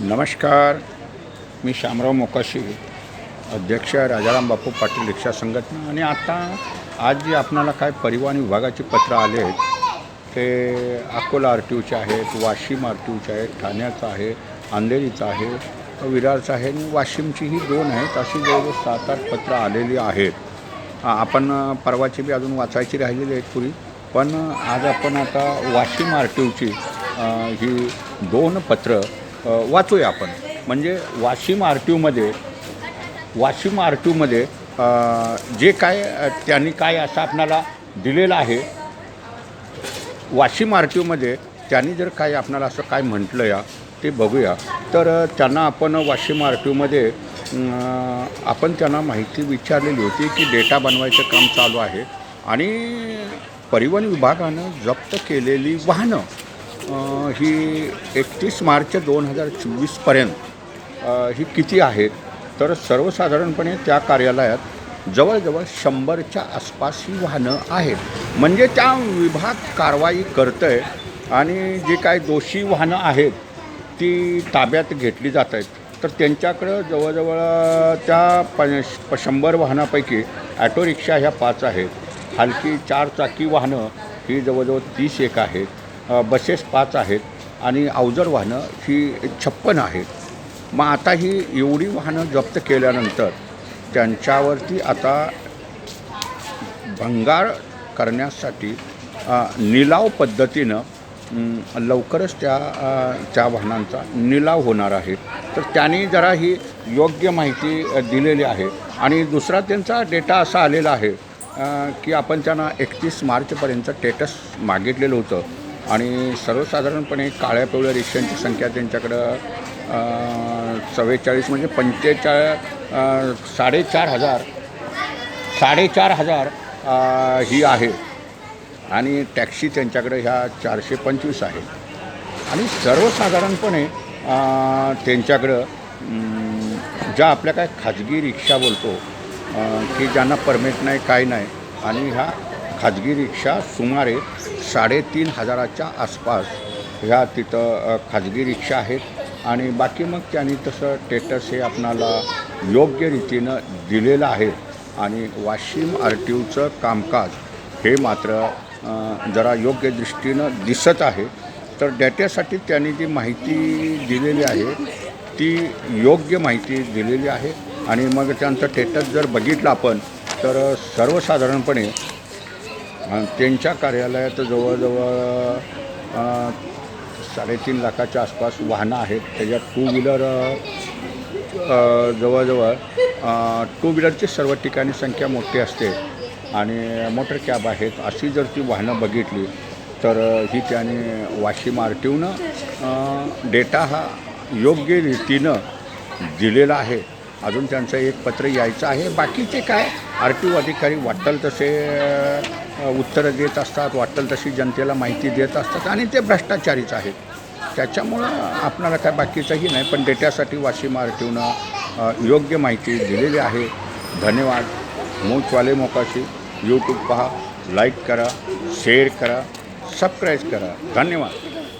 नमस्कार. मी शामराव मोकाशी अध्यक्ष राजाराम बापू पाटील रिक्षा संघटना. आणि आता आज जे आपणाला काय परिवहन विभागाची पत्र आले आहेत ते अकोला आर टी ओचे आहेत वाशिम आर टी ओचे आहेत ठाण्याचं आहे अंधेरीचं आहे विरारचं आहे आणि वाशिमची ही दोन आहेत अशी जवळजवळ सात आठ पत्रं आलेली आहेत. आपण परवाची बी अजून वाचायची राहिलेली आहेत पुरी. पण आज आपण आता वाशिम आर टी ओची ही दोन पत्रं वाचूया आपण. म्हणजे वाशिम आर टी ओमध्ये वाशिम आर टी ओमध्ये जे काय त्यांनी काय असं आपणाला दिलेलं आहे वाशिम आर टी ओमध्ये त्यांनी जर काय आपणाला असं काय म्हटलं या ते बघूया. तर त्यांना आपण वाशिम आर टी ओमध्ये आपण त्यांना माहिती विचारलेली होती की डेटा बनवायचं काम चालू आहे. आणि परिवहन विभागानं जप्त केलेली वाहनं ही एकतीस मार्च दोन हजार चोवीसपर्यंत ही किती आहेत तर सर्वसाधारणपणे त्या कार्यालयात जवळजवळ शंभरच्या आसपास ही वाहनं आहेत. म्हणजे त्या विभाग कारवाई करतं आहे आणि जे काय दोषी वाहनं आहेत ती ताब्यात घेतली जात आहेत तर त्यांच्याकडं जवळजवळ त्या प शंभर वाहनापैकी ॲटो रिक्षा ह्या पाच आहेत. हलकी चार चाकी वाहनं ही जवळजवळ तीस एक आहेत. बसेस पाच आहेत आणि अवजड वाहनं ही छप्पन आहेत. मग आता ही एवढी वाहनं जप्त केल्यानंतर त्यांच्यावरती आता भंगार करण्यासाठी निलाव पद्धतीनं लवकरच त्या त्या वाहनांचा निलाव होणार आहे. तर त्यांनी जरा ही योग्य माहिती दिलेली आहे. आणि दुसरा त्यांचा डेटा असा आलेला आहे की आपण त्यांना एकतीस मार्चपर्यंत टेटस मागितलेलं होतं. आणि सर्वसाधारणपणे काळ्या पिवळ्या रिक्षांची संख्या त्यांच्याकडं चव्वेचाळीस म्हणजे पंचेचाळ साडेचार हजार साडेचार हजार ही आहे. आणि टॅक्सी त्यांच्याकडे ह्या चारशे पंचवीस आहे. आणि सर्वसाधारणपणे त्यांच्याकडं ज्या आपल्या काय खाजगी रिक्षा बोलतो की ज्यांना परमिट नाही काय नाही आणि ह्या खाजगी रिक्षा सुमारे साडेतीन हजाराच्या आसपास ह्या तिथं खाजगी रिक्षा आहेत. आणि बाकी मग त्यांनी तसं टेटस हे आपणाला योग्य रीतीनं दिलेलं आहे. आणि वाशिम आर टी ओचं कामकाज हे मात्र जरा योग्य दृष्टीनं दिसत आहे. तर डेट्यासाठी त्यांनी जी माहिती दिलेली आहे ती योग्य माहिती दिलेली आहे. आणि मग त्यांचं टेटस जर बघितलं आपण तर सर्वसाधारणपणे त्यांच्या कार्यालयात जवळजवळ साडेतीन लाखाच्या आसपास वाहनं आहेत. त्याच्यात टू व्हीलर जवळजवळ टू व्हीलरची सर्व ठिकाणी संख्या मोठी असते. आणि मोटर कॅब आहेत. अशी जर ती वाहनं बघितली तर ही त्याने वाशिम आर टीवनं डेटा हा योग्य रीतीनं दिलेला आहे. अजून त्यांचं एक पत्र यायचं आहे. बाकीचे काय? आर टी ओ अधिकारी वाटेल तसे उत्तरं देत असतात वाटेल तशी जनतेला माहिती देत असतात आणि ते भ्रष्टाचारीच आहेत. त्याच्यामुळं आपणाला काय बाकीचंही नाही पण डेट्यासाठी वाशिम आर टी ओनं योग्य माहिती दिलेली आहे. धन्यवाद. मूचवाले मोकाशी. यूट्यूब पहा. लाईक करा. शेअर करा. सबस्क्राईब करा. धन्यवाद.